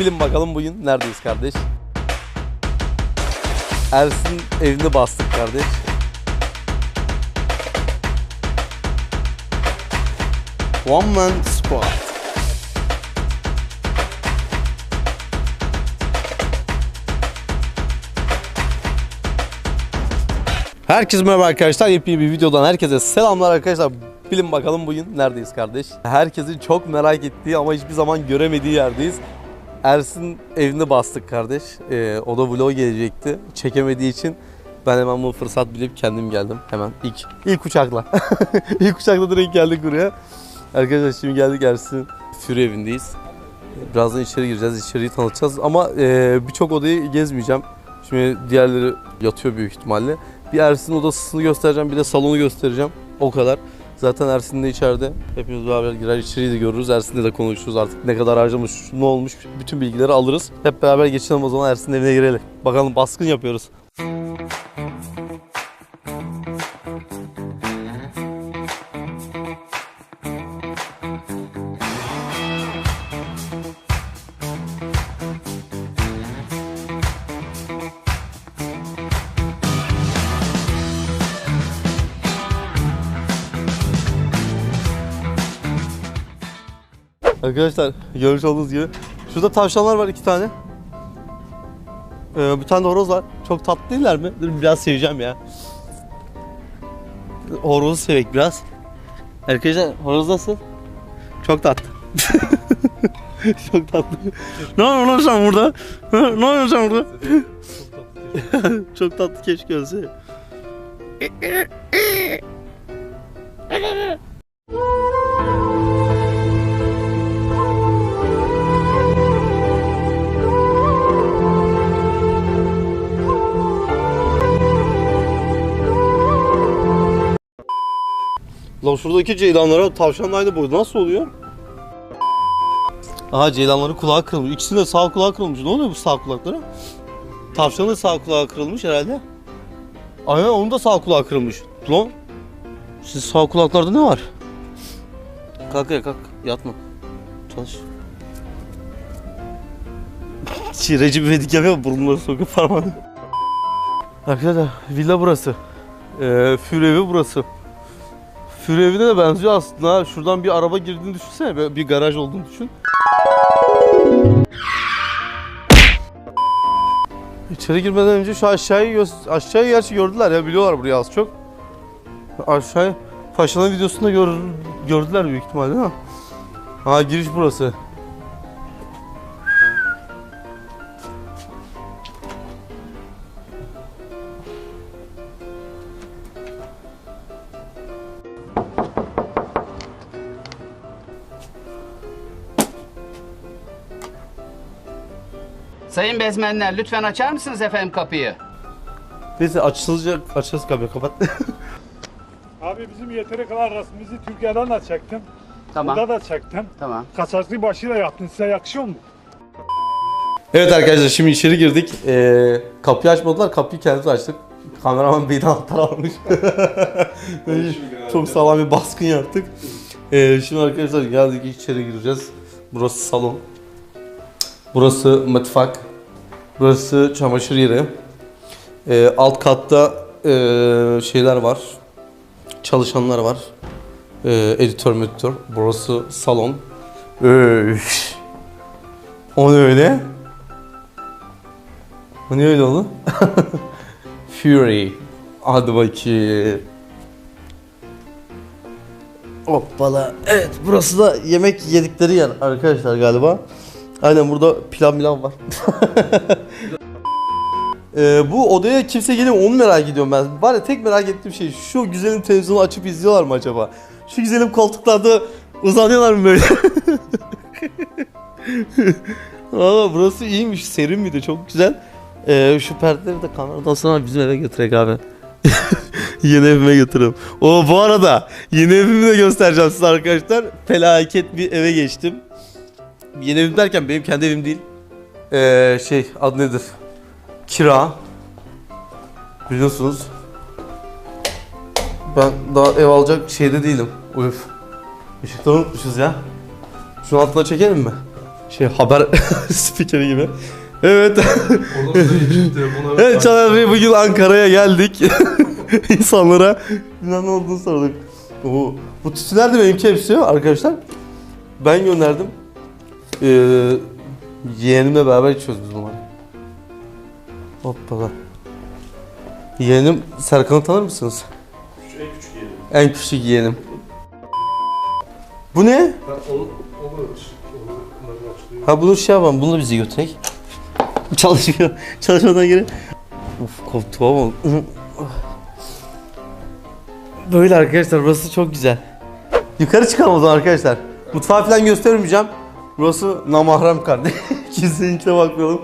Bilin bakalım bugün neredeyiz kardeş? Ersin evini bastık kardeş. One man squad. Herkese merhaba arkadaşlar. Yepyeni bir videodan herkese selamlar arkadaşlar. Bilin bakalım bugün neredeyiz kardeş? Herkesin çok merak ettiği ama hiçbir zaman göremediği yerdeyiz. Ersin evini bastık kardeş. Ee, o da vlog gelecekti. Çekemediği için ben hemen bu fırsat bilip kendim geldim. Hemen ilk ilk uçakla. ilk uçakla direkt geldik buraya. Arkadaşlar şimdi geldik Ersin Fury evindeyiz. Birazdan içeri gireceğiz, içeriği tanıtacağız ama e, birçok odayı gezmeyeceğim. Şimdi diğerleri yatıyor büyük ihtimalle. Bir Ersin odasını göstereceğim, bir de salonu göstereceğim. O kadar. Zaten Ersin de içeride. Hepimiz beraber girer içeriği görürüz. Ersin'le de konuşuruz artık. Ne kadar harcamış, ne olmuş bütün bilgileri alırız. Hep beraber geçelim o zaman Ersin'in evine girelim. Bakalım baskın yapıyoruz. Arkadaşlar görmüş olduğunuz gibi. Şurada tavşanlar var iki tane. Ee, bir tane de horoz var. Çok tatlı değiller mi? Dur biraz seveceğim ya. Horozu sevek biraz. Arkadaşlar horoz nasıl? Çok tatlı. Çok tatlı. ne yapıyorsun lan sen burada? Ne yapıyorsun sen burada? Çok tatlı keşke ölse. Lan şuradaki ceylanlara tavşanla aynı boyda nasıl oluyor? Aha ceylanların kulağı kırılmış. İkisinin de sağ kulağı kırılmış. Ne oluyor bu sağ kulaklara? Tavşanın da sağ kulağı kırılmış herhalde. Aynen onun da sağ kulağı kırılmış. Lan siz sağ kulaklarda ne var? Kalk ya kalk yatma. Çalış. Şireci bir medik yapıyor burnları sokup parmağını. Arkadaşlar villa burası. Ee, Für evi burası. Für evine de benziyor aslında. Şuradan bir araba girdiğini düşünsene. Bir garaj olduğunu düşün. İçeri girmeden önce şu aşağıyı gö- aşağıyı gerçi gördüler ya biliyorlar burayı az çok. Aşağıya Paşa'nın videosunda gör, gördüler büyük ihtimalle ha. Ha giriş burası. Sayın bezmenler lütfen açar mısınız efendim kapıyı? Neyse açılacak açacağız kapıyı kapat. Abi bizim yeteri kadar resmimizi Türkiye'den de çektim. Tamam. Burada da çektim. Tamam. Kaçaklı başıyla yaptın. Size yakışıyor mu? Evet arkadaşlar şimdi içeri girdik. Ee, kapıyı açmadılar. Kapıyı kendimiz açtık. Kameraman bir anahtar almış. Çok sağlam bir baskın yaptık. Ee, şimdi arkadaşlar geldik içeri gireceğiz. Burası salon. Burası mutfak. Burası çamaşır yeri. Ee, alt katta ee, şeyler var. Çalışanlar var. Ee, editör meditör. Burası salon. Öş. O ne öyle? Bu ne öyle oldu? Fury. Hadi bakayım. Hoppala. Evet burası da yemek yedikleri yer arkadaşlar galiba. Aynen burada pilav milav var. Ee, bu odaya kimse geliyor onu merak ediyorum ben. Var tek merak ettiğim şey şu güzelim televizyonu açıp izliyorlar mı acaba? Şu güzelim koltuklarda uzanıyorlar mı böyle? Aa burası iyiymiş. Serin bir de çok güzel. Ee, şu perdeleri de kameradan sonra bizim eve götürek abi. yeni evime götürürüm. O bu arada yeni evimi de göstereceğim size arkadaşlar. Felaket bir eve geçtim. Yeni evim derken benim kendi evim değil. Ee, şey adı nedir? Kira. Biliyorsunuz. Ben daha ev alacak şeyde değilim. Uf. Işıkları unutmuşuz ya. Şunu altına çekelim mi? şey haber spikeri gibi. Evet. evet Caner Bey bugün Ankara'ya geldik. İnsanlara ne olduğunu sorduk. Bu, bu tütsüler de benimki hepsi arkadaşlar. Ben gönderdim. Ee, yeğenimle beraber içiyoruz biz bunları. Hoppala. Yeğenim Serkan'ı tanır mısınız? En küçük yerim. En küçük yeğenim. Bu ne? Ben onu, onu, onu açtırıyorum. Ha bunu şey yapalım, bunu da bize götürek. Çalışmıyor. Çalışmadan geri. Uf koptu ama. Böyle arkadaşlar burası çok güzel. Yukarı çıkalım o zaman arkadaşlar. Mutfağı falan göstermeyeceğim. Burası namahrem kardeş. Kesinlikle bakmayalım.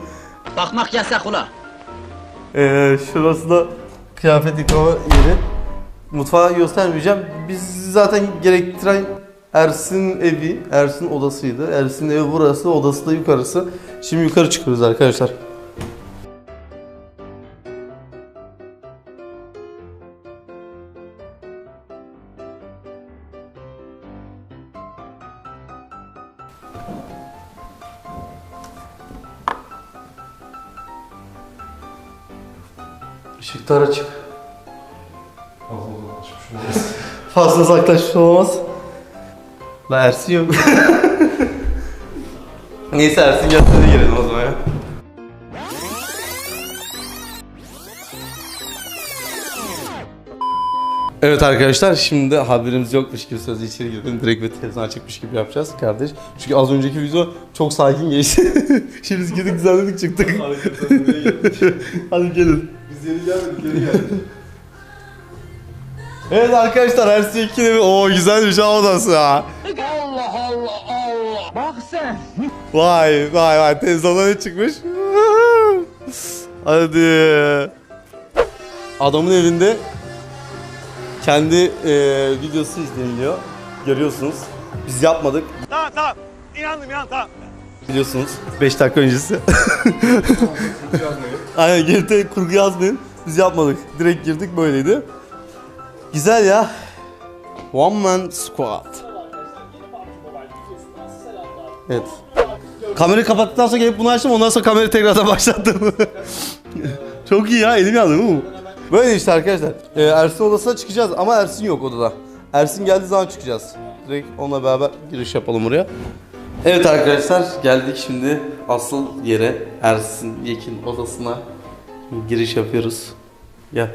Bakmak yasak ula. Ee, şurası da kıyafet yıkama yeri. Mutfağı göstermeyeceğim. Biz zaten gerektiren Ersin evi, Ersin odasıydı. Ersin evi burası, odası da yukarısı. Şimdi yukarı çıkıyoruz arkadaşlar. Işıklar açık. Fazla açmış olmaz. Fazla uzaklaşmış olmaz. La Ersin yok. Neyse Ersin gelse de gelelim o zaman ya. Evet arkadaşlar şimdi de haberimiz yokmuş gibi sözü içeri girdim. Direkt ve televizyon açıkmış gibi yapacağız kardeş. Çünkü az önceki video çok sakin geçti. şimdi girdik düzenledik çıktık. Hadi gelin. Biz yeni gelmedik, geri geldik. Evet arkadaşlar Ersin 2 de o güzelmiş ha odası ha. Allah Allah Allah. Bak sen. Vay vay vay ne çıkmış? Hadi. Adamın evinde kendi e, videosu izleniliyor. Görüyorsunuz. Biz yapmadık. Tamam tamam. İnandım ya tamam. Biliyorsunuz 5 dakika öncesi. Aynen GT kurgu yazmayın. Biz yapmadık. Direkt girdik böyleydi. Güzel ya. One man squad. Evet. Kamerayı kapattıktan sonra gelip bunu açtım ondan sonra kamerayı tekrardan başlattım. Çok iyi ya elim yandı bu. Böyle işte arkadaşlar. Ee, Ersin odasına çıkacağız ama Ersin yok odada. Ersin geldiği zaman çıkacağız. Direkt onunla beraber giriş yapalım oraya. Evet arkadaşlar geldik şimdi asıl yere Ersin Yekin odasına giriş yapıyoruz. Gel.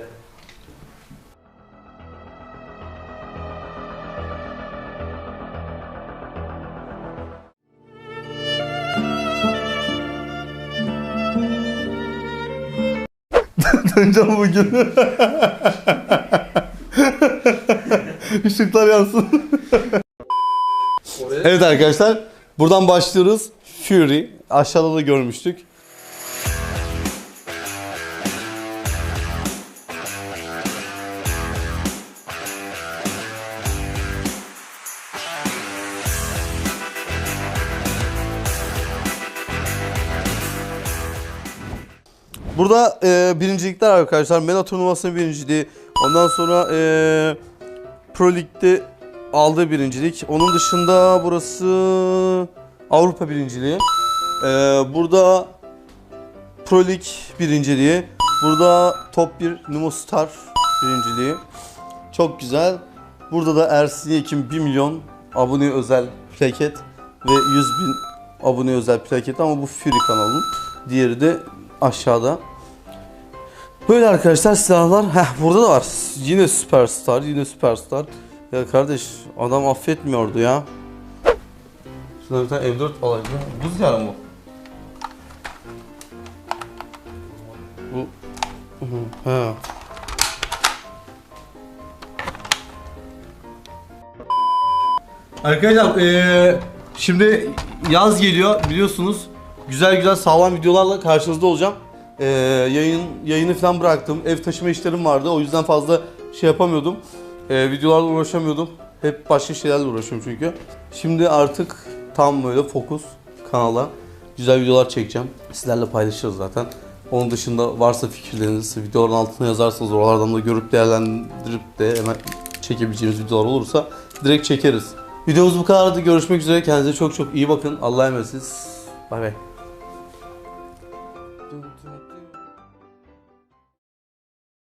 Döneceğim bugün. Işıklar yansın. Evet arkadaşlar buradan başlıyoruz. Fury aşağıda da görmüştük. Burada e, birincilikler arkadaşlar. MENA turnuvasının birinciliği. Ondan sonra e, Pro Lig'de aldığı birincilik. Onun dışında burası Avrupa birinciliği. E, burada Pro Lig birinciliği. Burada Top 1 Nimo Star birinciliği. Çok güzel. Burada da Ersin Yekin 1 milyon abone özel plaket ve 100 bin abone özel plaket ama bu Fury kanalının. Diğeri de aşağıda. Böyle arkadaşlar silahlar. Heh burada da var. Yine süperstar, yine süperstar. Ya kardeş adam affetmiyordu ya. Şurada bir tane M4 alayım. Buz yani bu. Bu. He. Arkadaşlar eee, şimdi yaz geliyor biliyorsunuz. Güzel güzel sağlam videolarla karşınızda olacağım. Eee, yayın yayını falan bıraktım. Ev taşıma işlerim vardı. O yüzden fazla şey yapamıyordum. Eee, videolarla uğraşamıyordum. Hep başka şeylerle uğraşıyorum çünkü. Şimdi artık tam böyle fokus kanala. Güzel videolar çekeceğim. Sizlerle paylaşırız zaten. Onun dışında varsa fikirleriniz videoların altına yazarsanız oralardan da görüp değerlendirip de hemen çekebileceğimiz videolar olursa direkt çekeriz. Videomuz bu kadardı. Görüşmek üzere. Kendinize çok çok iyi bakın. Allah'a emanetsiniz. Bay bay.